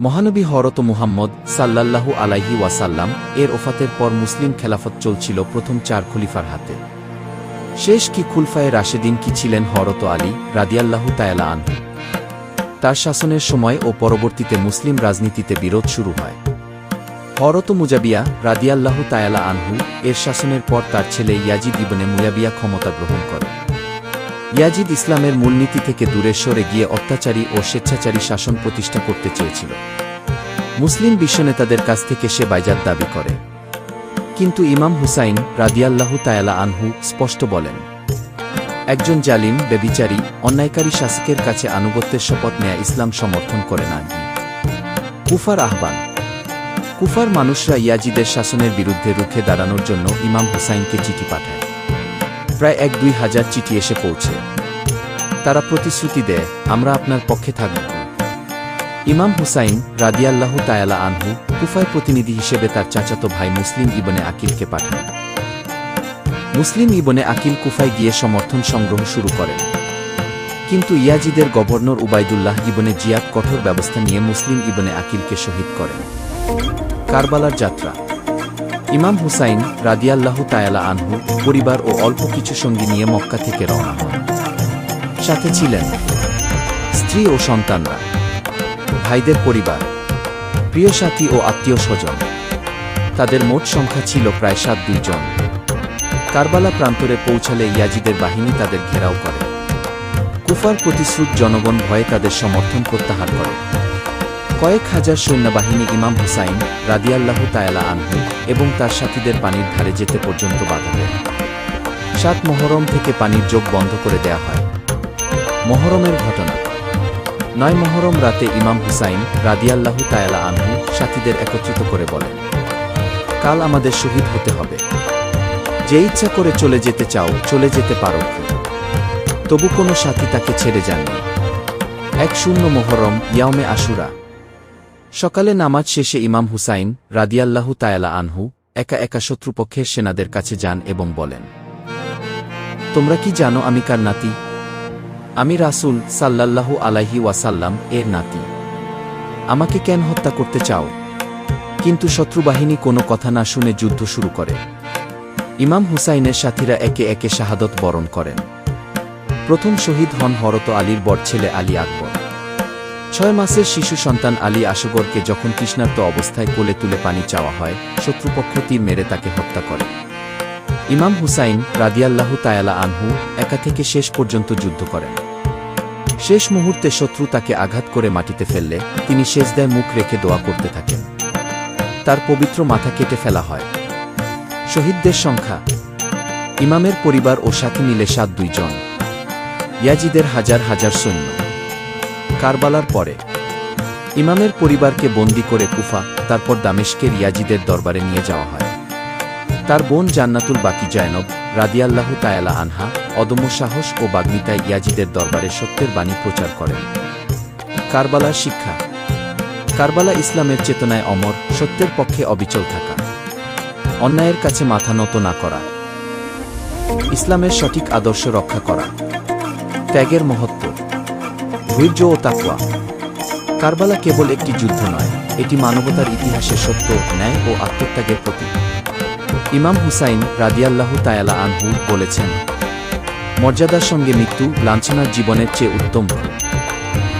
মহানবী হরত মুহাম্মদ সাল্লাল্লাহু আলাইহি ওয়াসাল্লাম এর ওফাতের পর মুসলিম খেলাফত চলছিল প্রথম চার খলিফার হাতে। শেষ কি খুলফায়ে রাশেদিন কি ছিলেন হরত আলী রাদিয়াল্লাহু তায়ালা আনহু। তার শাসনের সময় ও পরবর্তীতে মুসলিম রাজনীতিতে বিরোধ শুরু হয়। হরত মুজাবিয়া রাদিয়াল্লাহু তায়ালা আনহু এর শাসনের পর তার ছেলে ইয়াজিদ ইবনে মুয়াবিয়া ক্ষমতা গ্রহণ করে। ইয়াজিদ ইসলামের মূলনীতি থেকে দূরে সরে গিয়ে অত্যাচারী ও স্বেচ্ছাচারী শাসন প্রতিষ্ঠা করতে চেয়েছিল। মুসলিম বিশ্বনেতাদের কাছ থেকে সে বাইজাত দাবি করে। কিন্তু ইমাম হুসাইন রাদিয়াল্লাহু তায়ালা আনহু স্পষ্ট বলেন, একজন জালিম, বেবিচারী, অন্যায়কারী শাসকের কাছে আনুগত্যের শপথ নেয়া ইসলাম সমর্থন করে না। কুফার আহ্বান, কুফার মানুষরা ইয়াজিদের শাসনের বিরুদ্ধে রুখে দাঁড়ানোর জন্য ইমাম হুসাইনকে চিঠি পাঠায়। প্রায় এক দুই হাজার চিঠি এসে পৌঁছে। তারা প্রতিশ্রুতি দেয়, আমরা আপনার পক্ষে থাকব। ইমাম হুসাইন রাদিয়াল্লাহু তায়ালা আনহু কুফায় প্রতিনিধি হিসেবে তার চাচাতো ভাই মুসলিম ইবনে আকিলকে পাঠান। মুসলিম ইবনে আকিল কুফায় গিয়ে সমর্থন সংগ্রহ শুরু করেন। কিন্তু ইয়াজিদের গভর্নর উবায়দুল্লাহ ইবনে জিয়াদ কঠোর ব্যবস্থা নিয়ে মুসলিম ইবনে আকিলকে শহীদ করেন। কারবালার যাত্রা ইমাম হুসাইন রাদিয়াল্লাহু তায়ালা আনহু, পরিবার ও অল্প কিছু সঙ্গী নিয়ে মক্কা থেকে রওনা হন। সাথে ছিলেন স্ত্রী ও সন্তানরা, ভাইদের পরিবার, প্রিয় সাথী ও আত্মীয় স্বজন। তাদের মোট সংখ্যা ছিল প্রায় সাত দুই জন। কারবালা প্রান্তরে পৌঁছালে ইয়াজিদের বাহিনী তাদের ঘেরাও করে। কুফার প্রতিশ্রুত জনগণ ভয়ে তাদের সমর্থন প্রত্যাহার করে। কয়েক হাজার সৈন্যবাহিনী ইমাম হুসাইন রাদিয়াল্লাহু তায়ালা আনহু এবং তার সাথীদের পানির ধারে যেতে পর্যন্ত বাধা দেয়। সাত মহরম থেকে পানির যোগ বন্ধ করে দেয়া হয়। মহরমের ঘটনা। নয় মহরম রাতে ইমাম হুসাইন রাদিয়াল্লাহু তায়ালা আনহু সাথীদের একত্রিত করে বলেন, কাল আমাদের শহীদ হতে হবে। যে ইচ্ছা করে চলে যেতে চাও, চলে যেতে পারো। তবু কোনো সাথী তাকে ছেড়ে যাননি। এক শূন্য মহরম ইয়ামে আশুরা সকালে নামাজ শেষে ইমাম হুসাইন রাদিয়াল্লাহু তায়ালা আনহু একা একা শত্রুপক্ষের সেনাদের কাছে যান এবং বলেন, তোমরা কি জানো আমি কার নাতি? আমি রাসূল সাল্লাল্লাহু আলাইহি ওয়াসাল্লাম এর নাতি। আমাকে কেন হত্যা করতে চাও? কিন্তু শত্রুবাহিনী কোনো কথা না শুনে যুদ্ধ শুরু করে। ইমাম হুসাইনের সাথীরা একে একে শাহাদত বরণ করেন। প্রথম শহীদ হন হরত আলীর বড় ছেলে আলী আকবর। ছয় মাসের শিশু সন্তান আলী আশগরকে যখন তৃষ্ণার্ত অবস্থায় কোলে তুলে পানি চাওয়া হয়, শত্রুপক্ষ তীর মেরে তাকে হত্যা করে। ইমাম হুসাইন রাদিয়াল্লাহু তায়ালা আনহু একা থেকে শেষ পর্যন্ত যুদ্ধ করেন। শেষ মুহূর্তে শত্রু তাকে আঘাত করে মাটিতে ফেললে তিনি শেষদায় মুখ রেখে দোয়া করতে থাকেন। তার পবিত্র মাথা কেটে ফেলা হয়। শহীদদের সংখ্যা। ইমামের পরিবার ও সাথী মিলে সাত দুইজন। ইয়াজিদের হাজার হাজার সৈন্য। কারবালার পরে। ইমামের পরিবারকে বন্দি করে কুফা, তারপর দামেশকের ইয়াজিদের দরবারে নিয়ে যাওয়া হয়। তার বোন জান্নাতুল বাকি জয়নব রাদিয়াল্লাহু তায়ালা আনহা, অদম্য সাহস ও বাগ্মিতায় ইয়াজিদের দরবারে সত্যের বাণী প্রচার করেন। কারবালার শিক্ষা। কারবালা ইসলামের চেতনায় অমর, সত্যের পক্ষে অবিচল থাকা। অন্যায়ের কাছে মাথা নত না করা। ইসলামের সঠিক আদর্শ রক্ষা করা। ত্যাগের মহত্ব। ধৈর্য ও তাকুয়া কারবালা কেবল একটি যুদ্ধ নয়, এটি মানবতার ইতিহাসে সত্য, ন্যায় ও আত্মত্যাগের প্রতীক। ইমাম হুসাইন রাদিয়াল্লাহু তায়ালা আনহু বলেছেন, মর্যাদার সঙ্গে মৃত্যু লাঞ্ছনার জীবনের চেয়ে উত্তম।